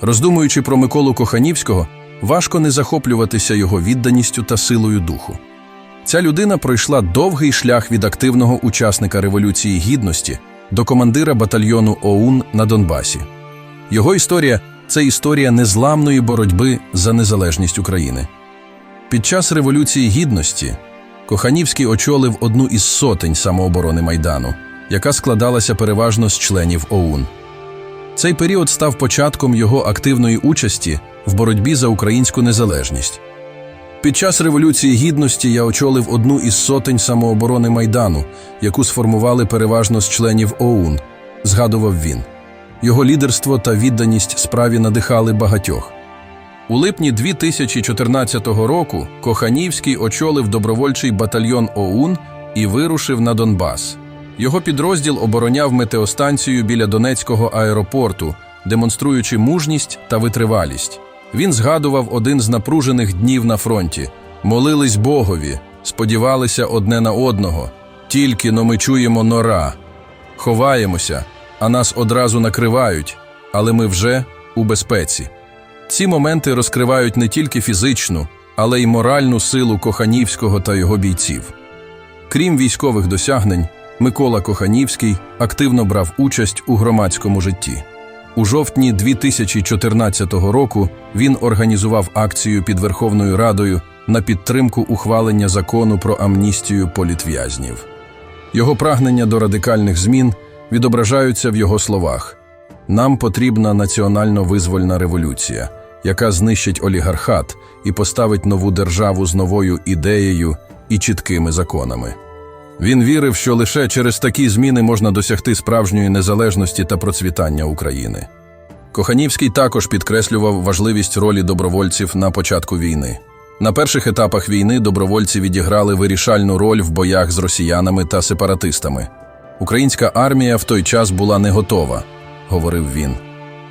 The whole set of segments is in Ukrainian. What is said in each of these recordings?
Роздумуючи про Миколу Коханівського, важко не захоплюватися його відданістю та силою духу. Ця людина пройшла довгий шлях від активного учасника Революції Гідності до командира батальйону ОУН на Донбасі. Його історія це історія незламної боротьби за незалежність України. Під час Революції Гідності Коханівський очолив одну із сотень самооборони Майдану, яка складалася переважно з членів ОУН. Цей період став початком його активної участі в боротьбі за українську незалежність. Під час Революції Гідності я очолив одну із сотень самооборони Майдану, яку сформували переважно з членів ОУН, згадував він. Його лідерство та відданість справі надихали багатьох. У липні 2014 року Коханівський очолив добровольчий батальйон ОУН і вирушив на Донбас. Його підрозділ обороняв метеостанцію біля Донецького аеропорту, демонструючи мужність та витривалість. Він згадував один з напружених днів на фронті, молились Богові, сподівалися одне на одного. Тільки но ми чуємо нора. Ховаємося, а нас одразу накривають, але ми вже у безпеці. Ці моменти розкривають не тільки фізичну, але й моральну силу Коханівського та його бійців. Крім військових досягнень, Микола Коханівський активно брав участь у громадському житті. У жовтні 2014 року він організував акцію під Верховною Радою на підтримку ухвалення закону про амністію політв'язнів. Його прагнення до радикальних змін відображаються в його словах: нам потрібна національно-визвольна революція, яка знищить олігархат і поставить нову державу з новою ідеєю і чіткими законами. Він вірив, що лише через такі зміни можна досягти справжньої незалежності та процвітання України. Коханівський також підкреслював важливість ролі добровольців на початку війни. На перших етапах війни добровольці відіграли вирішальну роль в боях з росіянами та сепаратистами. Українська армія в той час була не готова, говорив він.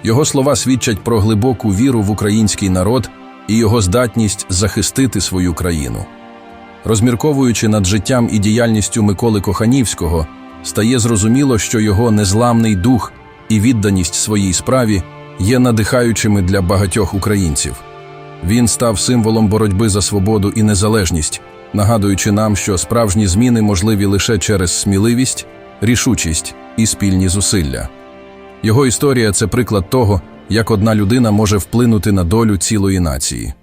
Його слова свідчать про глибоку віру в український народ і його здатність захистити свою країну. Розмірковуючи над життям і діяльністю Миколи Коханівського, стає зрозуміло, що його незламний дух і відданість своїй справі є надихаючими для багатьох українців. Він став символом боротьби за свободу і незалежність, нагадуючи нам, що справжні зміни можливі лише через сміливість, рішучість і спільні зусилля. Його історія це приклад того, як одна людина може вплинути на долю цілої нації.